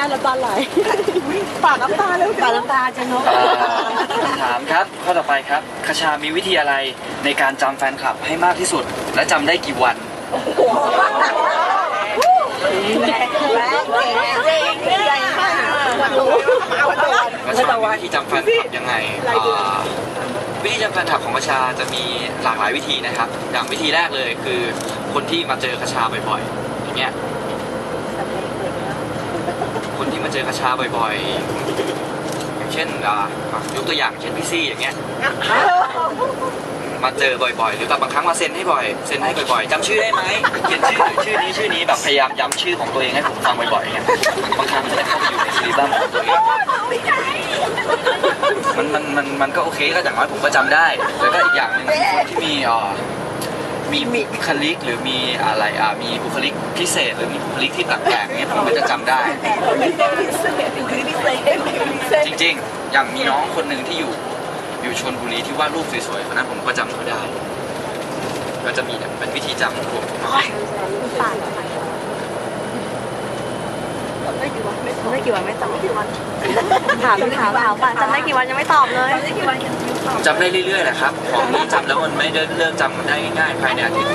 ญาตน้ำตาไหลปาดน้ำตาเลยปาดน้ำตาจะนกเอ่อถามครับข้อต่อไปครับคชามีวิธีอะไรในการจำแฟนคลับให้มากที่สุด และจำได้กี่วันกระชามีวิธีจำแฟนคลับยังไงอ่าวิธีจำแฟนคลับของกระชาจะมีหลากหลายวิธีนะครับ อย่างวิธีแรกเลยคือคนที่มาเจอกระชาบ่อยๆอย่างเงี้ย คนที่มาเจอกระชาบ่อยๆ อย่างเช่นอ่ายกตัวอย่างเช่นพี่ซี่อย่างเงี้ย มาเจอบ่อยๆ หรือแบบบางครั้งมาเซ็นให้บ่อย เซ็นให้บ่อยๆจำชื่อได้ไหมเขียนชื่อชื่อนี้ชื่อนี้แบบพยายามย้ำชื่อของตัวเองให้ผมฟังบ่อยๆอย่างเงี้ยบางครั้งมันจะเข้าไปอยู่ในซีรีส์บ้างของตัวเองมันมันมันมันก็โอเคก็อย่างน้อยผมก็จำได้ แล้วก็อีกอย่างหนึ่งที่มีอ่า มีบุคลิกหรือมีอะไรอ่ามีบุคลิกพิเศษ หรือมีบุคลิกที่แปลกๆเนี้ยผมก็จะจำได้จริงๆ อย่างมีน้องคนหนึ่งที่อยู่อยู่ชนบุรีที่วาดรูปสวยๆคนนั้นผมก็จำเขาได้ ก็จะมีเป็นวิธีจำของผม ปา ได้กี่วันไม่ตอบถามถามถามป่ะจำได้กี่วันยังไม่ตอบเลยจำได้กี่วันยังไม่ตอบจำได้เรื่อยๆแหละครับ ของนี้จำแล้วมันไม่ได้เลิกจำมันได้ง่ายๆภายในอาทิตย์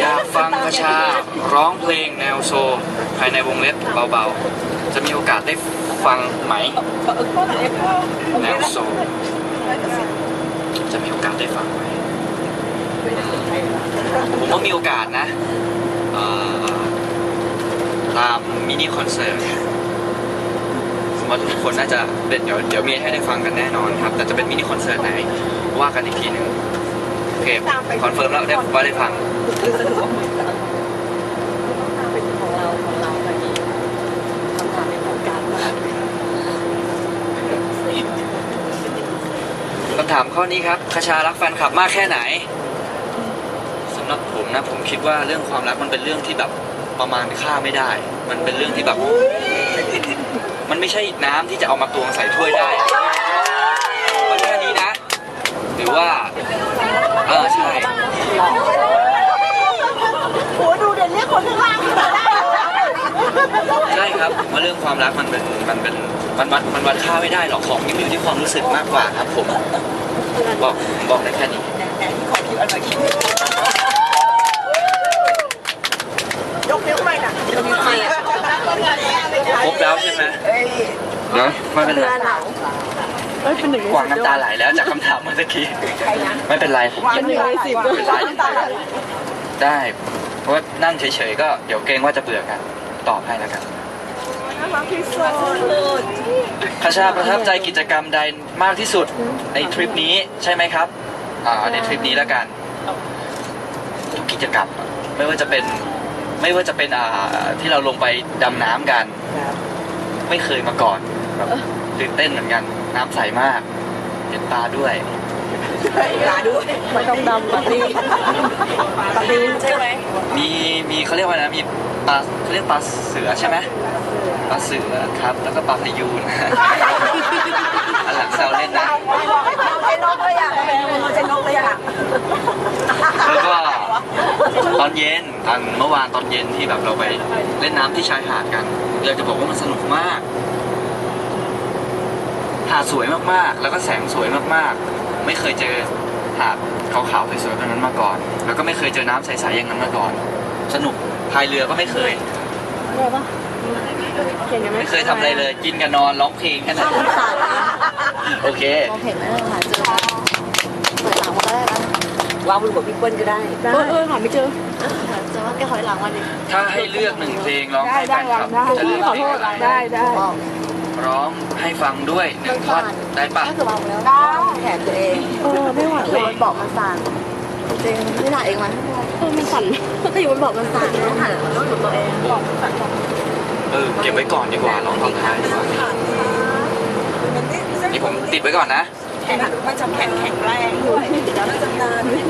อยากฟังกระชาร้องเพลงแนวโซลภายในวงเล็บเบาๆ จะมีโอกาสได้ฟังไหม แนวโซลจะมีโอกาสได้ฟังไหม ผมว่ามีโอกาสนะเอ่อตามมินิคอนเสิร์ตผมว่าทุกคนน่าจะเป็นเดี๋ยวเดี๋ยวมีให้ได้ฟังกันแน่นอนครับ แต่จะเป็นมินิคอนเสิร์ตไหนว่ากันอีกทีหนึ่งโอเคคอนเฟิร์มแล้วได้ว่าได้ฟัง ของเราของเราแบบนี้คำถามเป็นของการมากคำถามข้อนี้ครับคชารักแฟนคลับมากแค่ไหนสำห รับผมนะผมคิดว่าเรื่องความรักมันเป็นเรื่องที่แบบประมาณค่าไม่ได้ มันเป็นเรื่องที่แบบ มันไม่ใช่น้ำที่จะเอามาตวงใส่ถ้วยได้มันแค่นี้นะ หรือว่าเออใช่ โอ้ดูเด่นเรียกคนข้างล่างใช่ครับผมว่าเรื่องความรักมันเป็นมันเป็นมันวัดมันวัดค่าไม่ได้หรอกของนี่มันอยู่ที่ความรู้สึกมากกว่าครับผมบอกผมบอกได้แค่นี้ยกนิ้วใหม่น่ะยกนิ้วใหม่อะ ครบแล้วใช่ไหมเนาะไม่เป็นไรเอ้ยเป็นหนึ่งกวางน้ำตาไหลแล้วจากคำถามเมื่อกี้ไม่เป็นไรผมเป็นหนึ่งในสิบไม่เป็นไรได้ เพราะว่านั่งเฉยๆก็เดี๋ยวเกรงว่าจะเบื่อกัน ตอบให้แล้วกันน่ารักที่สุดคาชาประทับใจกิจกรรมใดมากที่สุดในทริปนี้ใช่ไหมครับ อ่าในทริปนี้แล้วกันทุกกิจกรรมอะไม่ว่าจะเป็นไม่ว่าจะเป็นอ่าที่เราลงไปดำน้ำกัน ไม่เคยมาก่อน แบบตื่นเต้นเหมือนกัน น้ำใสมากเห็นปลาด้วยลาด้วยไม่ต้องดำปาร์ตี้ปาร์ตี้ใช่ไหมมีมีเขาเรียกว่านะมีปลาเขาเรียกปลาเสือใช่ไหมปลาเสือครับ แล้วก็ปลาพยูนอันหลังแซวเล่นนะเป็นนกเลยอะเป็นนกเลยอะแล้วก็ตอนเย็นตอนเมื่อวานตอนเย็นที่แบบเราไปเล่นน้ำที่ชายหาดกันอยากจะบอกว่ามันสนุกมาก หาดสวยมากๆ แล้วก็แสงสวยมากๆ ไม่เคยเจอหาดขาวๆสวยๆแบบนั้นมาก่อน แล้วก็ไม่เคยเจอน้ำใสๆอย่างนั้นมาก่อน สนุกพายเรือก็ไม่เคย อะไรปะเก่งกันไหมไม่เคยทำอะไรเลย กินกับนอนร้องเพลงแค่นั้น สายโอเค มองเห็นไหมหาเจอถอยหลังมาได้นะวางบนหัวพี่เปิ้ลก็ได้เออเออหาไม่เจอเจอว่าแกถอยหลังมาดิถ้าให้เลือกหนึ่งเพลงร้องได้ให้แฟได้นวาคลังบได้จะเลือกขอเพลโทงษอะไรได้ได้ บอก ร้องให้ฟังด้วยหนึ่งท่อนได้ปะก็คือวางแล้วแขนตัวเองเออไม่ไหวอยู่บนเบาะมันสั่นจริงไม่หนักเองมันเออมันสั่นก็อยู่บนเบาะมันสั่นต้องหันมันต้องอยู่ตัวเองเออเก็บไว้ก่อนดีกว่าร้องตอนท้ายดีกว่านี่ผมติดไว้ก่อนนะมันจะแข็งแข็งแรงด้วยแล้วมันจะนานด้วย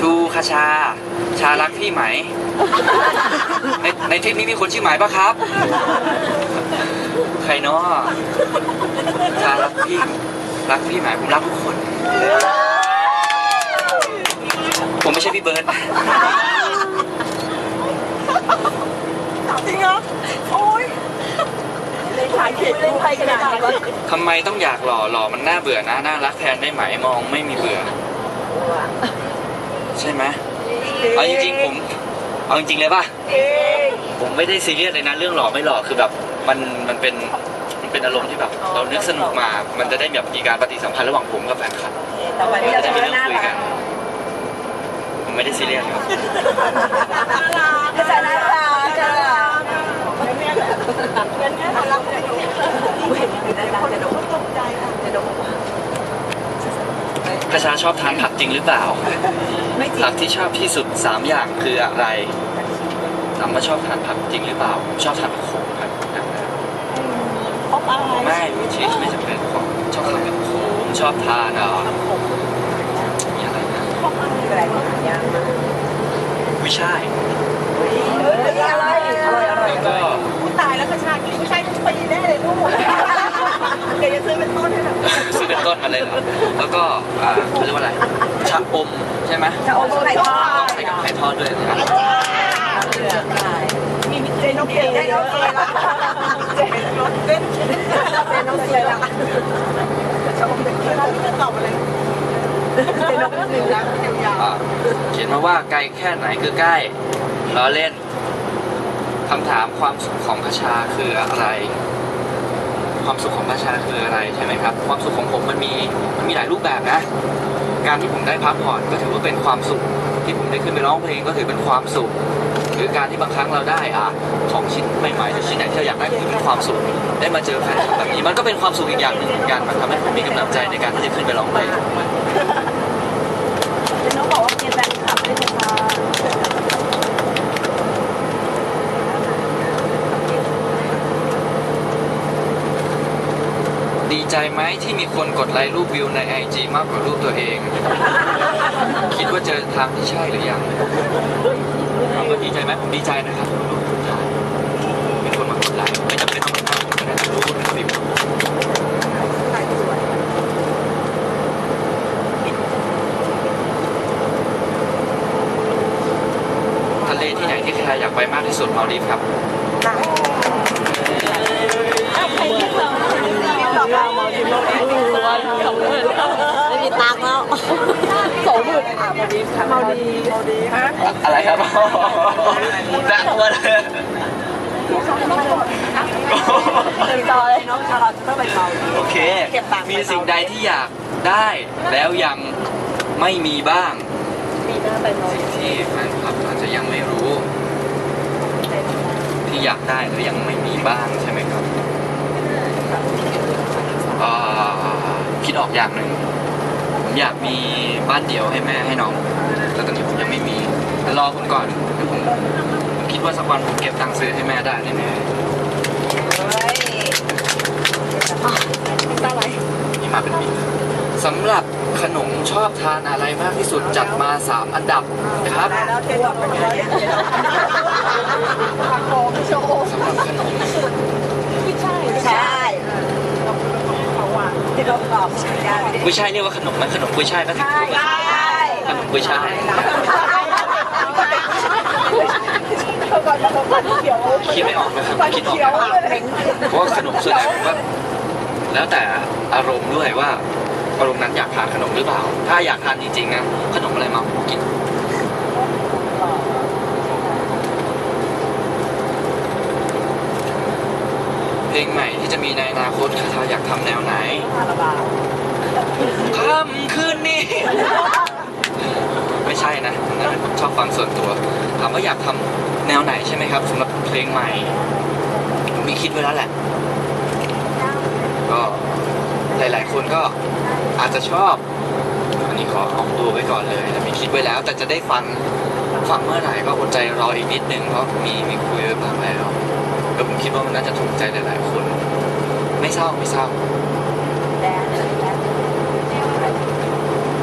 ทูคาชา ชารักพี่ไหม ในในทริปนี้มีคนชื่อไหมปะครับ ใครเนาะชารักพี่ รักพี่ไหมผมรักทุกคน ผมไม่ใช่พี่เบิร์ดจริงเหรอโอ้ยเล่นขายเขียนเล่นไพ่ขนาดนี้วะทำไมต้องอยากหล่อหล่อมันน่าเบื่อนะ น่ารักแทนได้ไหมมองไม่มีเบื่อ ใช่ไหมเอาจริงๆผมเอาจริงๆเลยป่ะเอ๊ะผมไม่ได้ซีเรียสเลยนะเรื่องหล่อไม่หล่อคือแบบมันมันเป็นมันเป็นอารมณ์ที่แบบ เรานึกสนุกมา มันจะได้แบบมีการปฏิสัมพันธ์ระหว่างผมกับแฟนคลับแต่วันนี้มันเราจะจะได้มีไม่เรื่องน่าคุยรักักนผมไม่ได้ซีเรียสครับก็จะน่ารักจะน่ารักงั้นงั้นน่ารักจะดูจะดูตกใจจะดู กระชาชอบทานผักจริงหรือเปล่า ไม่จริผังกที่ชอบที่สุด3อย่างคืออะไรถามว่าชอบทานผักจริงหรือเปล่า ชอบทานผักโขมครับอย่างแรกเพราะอะไรไม่ชีสไม่จำเป็นผมชอบทานผักโขมชอบทานเอ่อมีอะไรนะอะไรอย่างกุ้ยช่ายเฮ้ยอร่อยอร่อยอร่อยแล้วก็ตายแล้วกระชากินไม่ใช่ทุกปีแน่เลยลูก แกจะซื้อเป็นต้นให้แบบซื้อเป็นต้นมาเลยเหรอแล้วก็อ่าเขาเรียกว่าอะไรชะอมใช่ไหมจะเอาไข่ทอดใส่กับไข่ทอดด้วยนะครับมีเจนโอเคเจนโอเคละเจนโอเคเจนโอเคละจะอมเด็กที่เราจะตอบอะไรเจนโอเคหนึ่งแล้วยาวอ่าเขียนมาว่าไกลแค่ไหนคือใกล้ล้อเล่นคำถามความสุขของกระชาคืออะไร ความสุขของประชาคืออะไรใช่ไหมครับ ความสุขของผมมันมีมันมีหลายรูปแบบนะ การที่ผมได้พักผ่อนก็ถือว่าเป็นความสุขที่ผมได้ขึ้นไปร้องเพลงก็ถือเป็นความสุข หรือการที่บางครั้งเราได้อะของชิ้นใหม่ๆหรือชิ้นไหนที่เราอยากได้ก็ถือเป็นความสุขได้มาเจอแฟนแบบนี้มันก็เป็นความสุขอีกอย่างหนึ่งเหมือนกันมันทำให้ผมมีกำลังใจในการที่จะขึ้นไปร้องเพลง เจนโอบอกว่ากินแฟนคลับด้วยนะคะ ดี ใจไหมที่มีคนกดไลค์รูปวิวในไอจมากกว่ารูปตัวเอง คิดว่าเจอทางที่ใช่หรือยังถามว่าดีใจไหมผมดีใจนะครับมีคนมากดไลค์ไม่จำเป็นต้องเป็นภาพผมก็ได้รูปเป็นวิวทะเลที่ไหนที่ใครอยากไปมากที่สุดมาดีฟครับ ตังค์แล้วสองหมื่นมาดีมาดีฮะอะไรครับน่ากลัวเลยเต็มจอเลยน้องชาลอตจะต้องไปเมาโอเค มีสิ่งใดที่อยากได้แล้วยังไม่มีบ้างปีหน้าไปเมาสิ่งที่แฟนคลับอาจจะยังไม่รู้ ที่อยากได้แล้วยังไม่มีบ้างใช่ไหมครับคิดออกอย่างหนึ่ง อยากมีบ้านเดี่ยวให้แม่ให้น้องแต่ตอนนี้ผมยังไม่มีแต่รอผมก่อนเดี๋ยวผมผมคิดว่าสักวันผมเก็บตังค์ซื้อให้แม่ได้แน่ตาไหลๆนี่มาเป็นปีสำหรับขนมชอบทานอะไรมากที่สุดจัดมา 3 อันดับครับ แล้วเทนดอกเป็นไงผักโขมโชว์ สำหรับขนม ไม่ใช่ใช่ของหวานที่เราตอบใช่ได้ กุ้ยช่ายเรียว่าขนมไหมขนมกุ้ยช่ายก็ถือว่าขนมกุ้ยช่ายคิดไม่ออกนะครับคิดออกเขียวเพราะว่าขนมส่วนใหญ่ผมก็แล้วแต่อารมณ์ด้วยว่าอารมณ์นั้นอยากทานขนมหรือเปล่า ถ้าอยากทานจริงๆนะขนมอะไรมาผมกินเพลงใหม่ที่จะมีในอนาคตคาทาอยากทำแนวไหนระบา ค่ำคืนนี้ ไม่ใช่นะนั่นผมชอบฟังส่วนตัวถามว่าอยากทำแนวไหนใช่ไหมครับสำหรับเพลงใหม่ผมมีคิดไว้แล้วแหละ ก็หลาย ๆ คนก็อาจจะชอบ อันนี้ขอออกตัวไว้ก่อนเลยแต่มีคิดไว้แล้ว แต่จะได้ฟังฟังเมื่อไหร่ก็อดใจรออีกนิดนึงเพราะมีมีคุยไว้บ้างแล้วแล้วผมคิดว่ามันน่าจะถูกใจหลาย ๆ คน ไม่เศร้าไม่เศร้า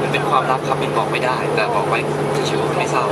มันเป็น ความลับครับมินบอกไม่ได้ แต่บอกไว้เฉยๆว่ามันไม่เศร้า